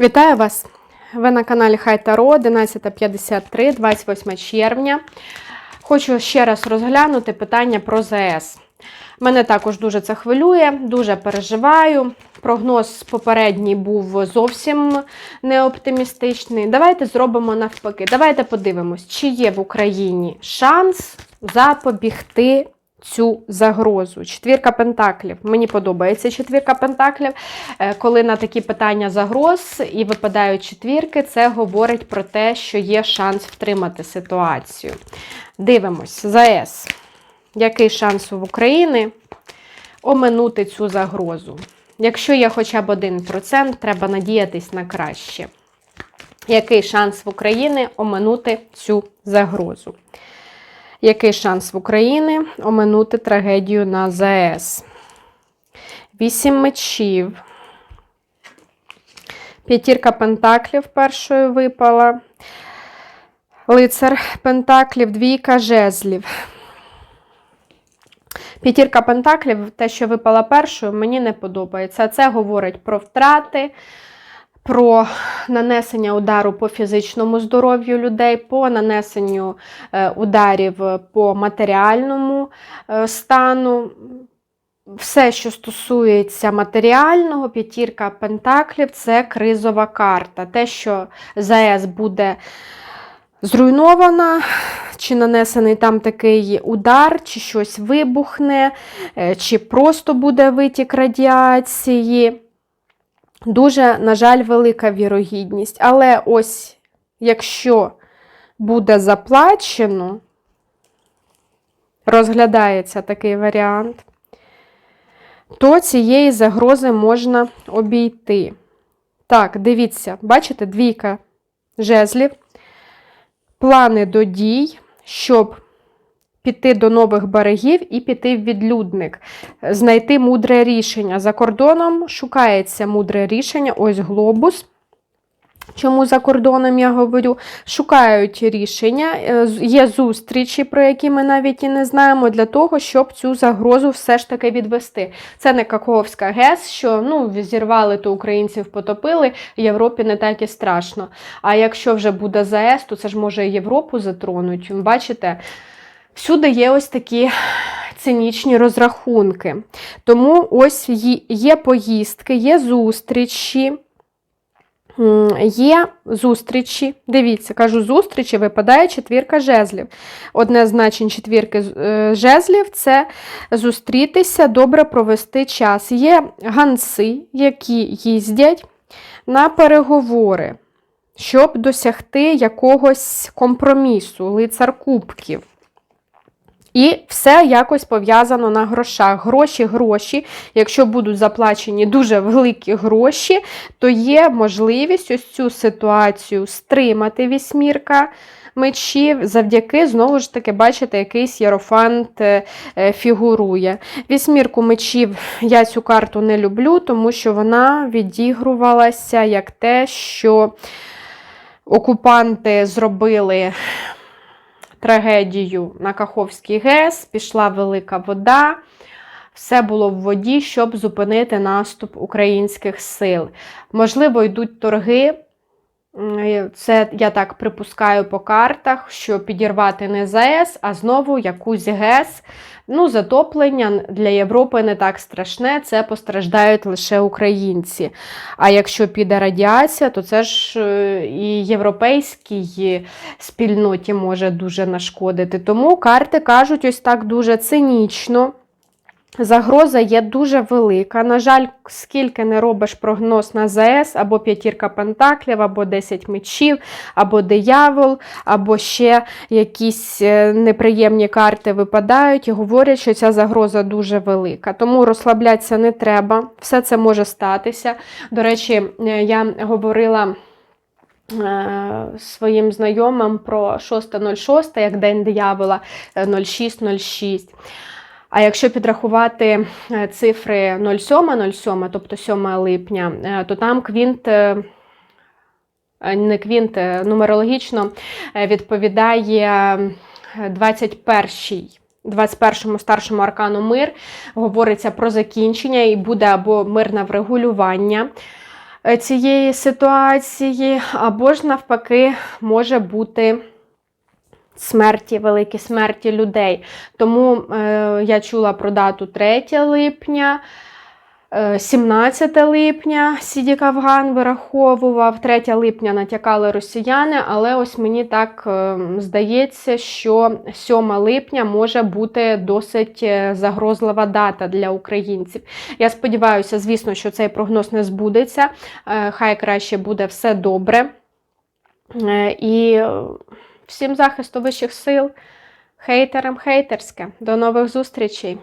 Вітаю вас! Ви на каналі Хай Таро 11.53, 28 червня. Хочу ще раз розглянути питання про ЗС. Мене також дуже це хвилює, дуже переживаю. Прогноз попередній був зовсім не оптимістичний. Давайте зробимо навпаки. Давайте подивимось, чи є в Україні шанс запобігти цю загрозу. Четвірка пентаклів. Мені подобається четвірка пентаклів. Е, Коли на такі питання загроз і випадають четвірки, це говорить про те, що є шанс втримати ситуацію. Дивимось, ЗАЕС. Який шанс в Україні оминути цю загрозу? Якщо є хоча б 1%, треба надіятись на краще. Який шанс в Україні оминути цю загрозу? Який шанс в Україні оминути трагедію на ЗАЕС? Вісім мечів. П'ятірка пентаклів першою випала. Лицар пентаклів, двійка жезлів. П'ятірка пентаклів, те, що випала першою, мені не подобається. Це говорить про втрати, про нанесення удару по фізичному здоров'ю людей, по нанесенню е, ударів по матеріальному е, стану. Все, що стосується матеріального, п'ятірка пентаклів це кризова карта. Те, що ЗАЕС буде зруйнована, чи нанесений там такий удар, чи щось вибухне, е, чи просто буде витік радіації. Дуже, на жаль, велика вірогідність. Але ось якщо буде заплачено, розглядається такий варіант, то цієї загрози можна обійти. Так, дивіться, бачите, двійка жезлів, плани до дій, щоб піти до нових берегів і піти в відлюдник, знайти мудре рішення. За кордоном шукається мудре рішення, ось глобус. Чому за кордоном я говорю? Шукають рішення, е, є зустрічі, про які ми навіть і не знаємо, для того, щоб цю загрозу все ж таки відвести. Це не Каковська ГЕС, що ну, зірвали, то українців потопили, Європі не так і страшно. А якщо вже буде ЗАЕС, то це ж може Європу затронуть. Бачите? Всюди є ось такі цинічні розрахунки. Тому ось є поїздки, є зустрічі. Є зустрічі, дивіться, кажу, зустрічі випадає четвірка жезлів. Одне з значень четвірки е, жезлів це зустрітися, добре провести час. Є ганси, які їздять на переговори, щоб досягти якогось компромісу, лицар кубків. І все якось пов'язано на грошах. Гроші, гроші. Якщо будуть заплачені дуже великі гроші, то є можливість ось цю ситуацію стримати вісьмірка мечів, завдяки, знову ж таки, бачите, якийсь єрофант е, фігурує. Вісьмірку мечів я цю карту не люблю, тому що вона відігрувалася як те, що окупанти зробили трагедію на Каховський ГЕС, пішла велика вода. Все було в воді, щоб зупинити наступ українських сил. Можливо, йдуть торги. Це я так припускаю по картах, що підірвати не ЗАЕС, а знову якусь ГЕС. Ну, затоплення для Європи не так страшне, це постраждають лише українці. А якщо піде радіація, то це ж е, і європейській спільноті може дуже нашкодити. Тому карти кажуть ось так дуже цинічно. Загроза є дуже велика. На жаль, скільки не робиш прогноз на ЗАЕС, або п'ятірка пентаклів, або 10 мечів, або диявол, або ще якісь е, неприємні карти випадають і говорять, що ця загроза дуже велика. Тому розслаблятися не треба, все це може статися. До речі, е, я говорила. Е, своїм знайомим про 6.06, як День диявола 06.06. А якщо підрахувати е, цифри 07, 07, тобто 7 липня, е, то там квінт. Е, не квінт нумерологічно відповідає 21-й. 21-му старшому аркану мир говориться про закінчення і буде або мирне врегулювання цієї ситуації, або ж навпаки, може бути смерті, великі смерті людей. Тому е, я чула про дату 3 липня. е, 17 липня Сідік Афган вираховував, 3 липня натякали росіяни, але ось мені так е, здається, що 7 липня може бути досить е, загрозлива дата для українців. Я сподіваюся, звісно, що цей прогноз не збудеться. Е, Хай краще буде все добре. Е, І е, всім захисту вищих сил, хейтерам хейтерське. До нових зустрічей!